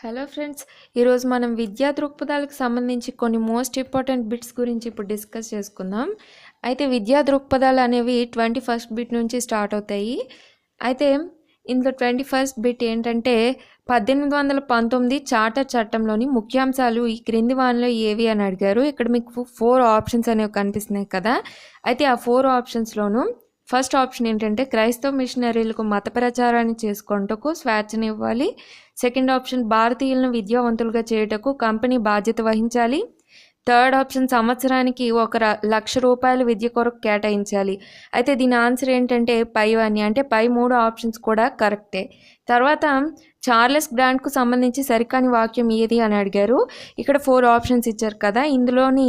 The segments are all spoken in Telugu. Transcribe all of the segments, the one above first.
హలో ఫ్రెండ్స్ ఈరోజు మనం విద్యా దృక్పథాలకు సంబంధించి కొన్ని మోస్ట్ ఇంపార్టెంట్ బిట్స్ గురించి ఇప్పుడు డిస్కస్ చేసుకుందాం. అయితే విద్యా దృక్పథాలు అనేవి ట్వంటీ ఫస్ట్ బిట్ నుంచి స్టార్ట్ అవుతాయి. అయితే ఇందులో ట్వంటీ ఫస్ట్ బిట్ ఏంటంటే పద్దెనిమిది వందల పంతొమ్మిది చార్టర్ చట్టంలోని ముఖ్యాంశాలు ఈ క్రింది వానలో ఏవి అని అడిగారు. ఇక్కడ మీకు ఫోర్ ఆప్షన్స్ అనేవి కనిపిస్తున్నాయి కదా. అయితే ఆ ఫోర్ ఆప్షన్స్లోనూ ఫస్ట్ ఆప్షన్ ఏంటంటే క్రైస్తవ మిషనరీలకు మత ప్రచారాన్ని చేసుకుంటకు స్వేచ్ఛనివ్వాలి. సెకండ్ ఆప్షన్ భారతీయులను విద్యావంతులుగా చేయుటకు కంపెనీ బాధ్యత వహించాలి. థర్డ్ ఆప్షన్ సంవత్సరానికి ఒక లక్ష రూపాయలు విద్య కొరకు కేటాయించాలి. అయితే దీని ఆన్సర్ ఏంటంటే పై అని అంటే పై మూడు ఆప్షన్స్ కూడా కరెక్టే. తర్వాత చార్లెస్ గ్రాంట్కు సంబంధించి సరికాని వాక్యం ఏది అని అడిగారు. ఇక్కడ ఫోర్ ఆప్షన్స్ ఇచ్చారు కదా. ఇందులోని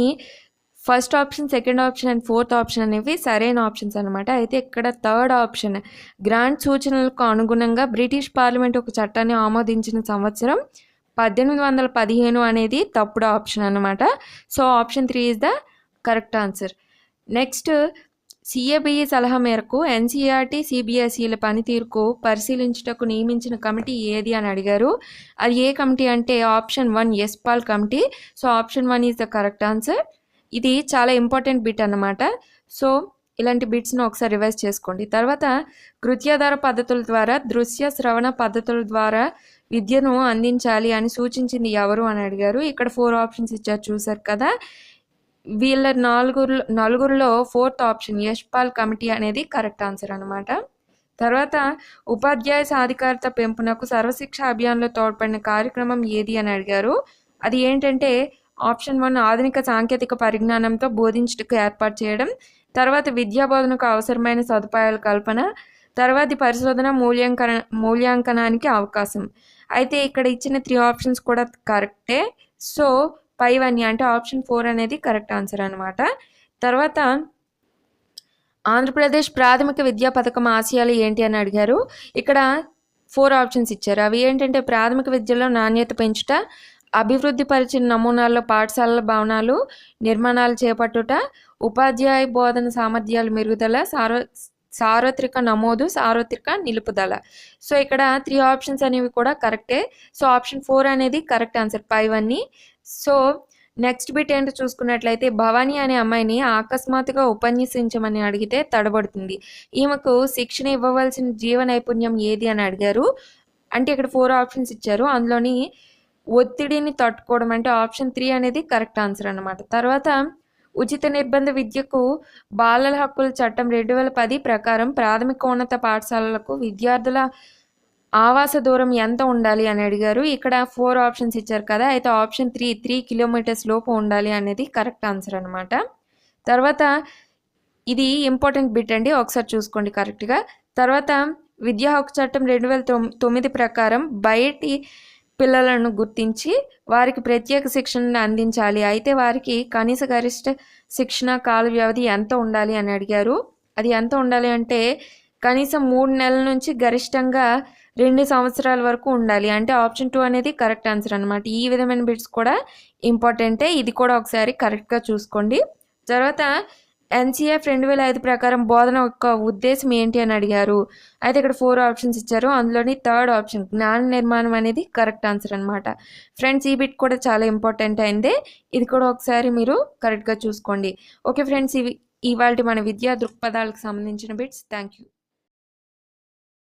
first option second option and fourth option అనేవి సరైన ఆప్షన్స్ అనమాట అయితే ఇక్కడ థర్డ్ ఆప్షన్ గ్రాంట్ సూచనలకు అనుగుణంగా బ్రిటిష్ పార్లమెంట్ ఒక చట్టాన్ని ఆమోదించిన సంవత్సరం పద్దెనిమిది వందల పదిహేను అనేది తప్పుడు ఆప్షన్ అనమాట so option three is the correct answer. Next CABE సలహా మేరకు ఎన్సీఆర్టీ సిబిఎస్ఈల పనితీరుకు పరిశీలించుటకు నియమించిన కమిటీ ఏది అని అడిగారు. అది ఏ కమిటీ అంటే option one Yashpal committee. So option one is the correct answer. ఇది చాలా ఇంపార్టెంట్ బిట్ అన్నమాట. సో ఇలాంటి బిట్స్ను ఒకసారి రివైజ్ చేసుకోండి. తర్వాత కృత్యాధార పద్ధతుల ద్వారా దృశ్య శ్రవణ పద్ధతుల ద్వారా విద్యను అందించాలి అని సూచించింది ఎవరు అని అడిగారు. ఇక్కడ ఫోర్ ఆప్షన్స్ ఇచ్చారు చూసారు కదా. వీళ్ళ నలుగురు నలుగురిలో ఫోర్త్ ఆప్షన్ యశ్పాల్ కమిటీ అనేది కరెక్ట్ ఆన్సర్ అనమాట తర్వాత ఉపాధ్యాయ సాధికారత పెంపునకు సర్వశిక్ష అభియాన్లో తోడ్పడిన కార్యక్రమం ఏది అని అడిగారు. అది ఏంటంటే ఆప్షన్ వన్ ఆధునిక సాంకేతిక పరిజ్ఞానంతో బోధించుటకు ఏర్పాటు చేయడం తర్వాత విద్యా బోధనకు అవసరమైన సదుపాయాల కల్పన తర్వాతి పరిశోధన మూల్యాంకన మూల్యాంకనానికి అవకాశం. అయితే ఇక్కడ ఇచ్చిన త్రీ ఆప్షన్స్ కూడా కరెక్టే. సో పైవన్నీ అంటే ఆప్షన్ ఫోర్ అనేది కరెక్ట్ ఆన్సర్ అనమాట తర్వాత ఆంధ్రప్రదేశ్ ప్రాథమిక విద్యా పథకం ఆశయాలు ఏంటి అని అడిగారు. ఇక్కడ ఫోర్ ఆప్షన్స్ ఇచ్చారు. అవి ఏంటంటే ప్రాథమిక విద్యలో నాణ్యత పెంచుట అభివృద్ధి పరిచిన నమూనాల్లో పాఠశాలల భవనాలు నిర్మాణాలు చేపట్టుట ఉపాధ్యాయ బోధన సామర్థ్యాలు మెరుగుదల సార్వ సార్వత్రిక నమోదు సార్వత్రిక నిలుపుదల. సో ఇక్కడ త్రీ ఆప్షన్స్ అనేవి కూడా కరెక్టే. సో ఆప్షన్ ఫోర్ అనేది కరెక్ట్ ఆన్సర్ పైవన్నీ సో నెక్స్ట్ బిట్ ఏంటో చూసుకున్నట్లయితే భవానీ అనే అమ్మాయిని అకస్మాత్తుగా ఉపన్యసించమని అడిగితే తడబడుతుంది. ఈమెకు శిక్షణ ఇవ్వవలసిన జీవ నైపుణ్యం ఏది అని అడిగారు. అంటే ఇక్కడ ఫోర్ ఆప్షన్స్ ఇచ్చారు. అందులోని ఒత్తిడిని తట్టుకోవడం అంటే ఆప్షన్ త్రీ అనేది కరెక్ట్ ఆన్సర్ అనమాట తర్వాత ఉచిత నిర్బంధ విద్యకు బాలల హక్కుల చట్టం రెండు వేల పది ప్రకారం ప్రాథమికోన్నత పాఠశాలలకు విద్యార్థుల ఆవాస దూరం ఎంత ఉండాలి అని అడిగారు. ఇక్కడ ఫోర్ ఆప్షన్స్ ఇచ్చారు కదా అయితే ఆప్షన్ త్రీ త్రీ కిలోమీటర్స్ లోపు ఉండాలి అనేది కరెక్ట్ ఆన్సర్ అనమాట తర్వాత ఇది ఇంపార్టెంట్ బిట్ అండి ఒకసారి చూసుకోండి కరెక్ట్గా తర్వాత విద్యా హక్కు చట్టం రెండు వేల తొమ్మిది ప్రకారం బయటి పిల్లలను గుర్తించి వారికి ప్రత్యేక శిక్షణను అందించాలి. అయితే వారికి కనీస గరిష్ట శిక్షణ కాల వ్యవధి ఎంత ఉండాలి అని అడిగారు. అది ఎంత ఉండాలి అంటే కనీసం మూడు నెలల నుంచి గరిష్టంగా రెండు సంవత్సరాల వరకు ఉండాలి. అంటే ఆప్షన్ టూ అనేది కరెక్ట్ ఆన్సర్ అనమాట ఈ విధమైన బిట్స్ కూడా ఇంపార్టెంటే. ఇది కూడా ఒకసారి కరెక్ట్గా చూసుకోండి. తర్వాత ఎన్సీఎఫ్ రెండు వేల ఐదు ప్రకారం బోధన యొక్క ఉద్దేశం ఏంటి అని అడిగారు. అయితే ఇక్కడ ఫోర్ ఆప్షన్స్ ఇచ్చారు. అందులోని థర్డ్ ఆప్షన్ జ్ఞాన నిర్మాణం అనేది కరెక్ట్ ఆన్సర్ అనమాట ఫ్రెండ్స్ ఈ బిట్ కూడా చాలా ఇంపార్టెంట్ అయిందే. ఇది కూడా ఒకసారి మీరు కరెక్ట్గా చూసుకోండి. ఓకే ఫ్రెండ్స్ ఇవి ఇవాళ మన విద్యా దృక్పథాలకు సంబంధించిన బిట్స్ థ్యాంక్ యూ